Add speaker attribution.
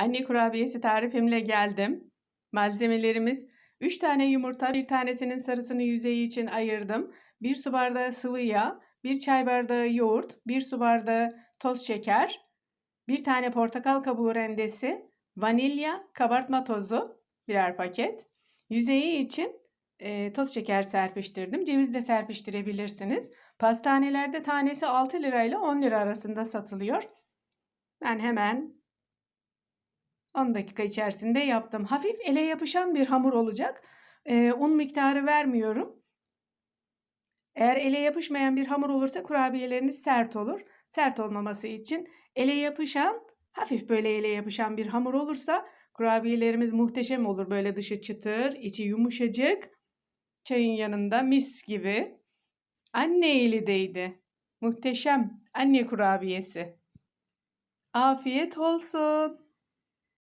Speaker 1: Anne kurabiyesi tarifimle geldim. Malzemelerimiz 3 tane yumurta, bir tanesinin sarısını yüzeyi için ayırdım. 1 su bardağı sıvı yağ, 1 çay bardağı yoğurt, 1 su bardağı toz şeker, 1 tane portakal kabuğu rendesi, vanilya, kabartma tozu birer paket. Yüzeyi için e, toz şeker serpiştirdim. Ceviz de serpiştirebilirsiniz. Pastanelerde tanesi 6 lirayla 10 lira arasında satılıyor. Ben hemen 10 dakika içerisinde yaptım. Hafif ele yapışan bir hamur olacak. Ee, un miktarı vermiyorum. Eğer ele yapışmayan bir hamur olursa kurabiyeleriniz sert olur. Sert olmaması için ele yapışan, hafif böyle ele yapışan bir hamur olursa kurabiyelerimiz muhteşem olur. Böyle dışı çıtır, içi yumuşacık. Çayın yanında mis gibi. Anne eli değdi. Muhteşem anne kurabiyesi. Afiyet olsun.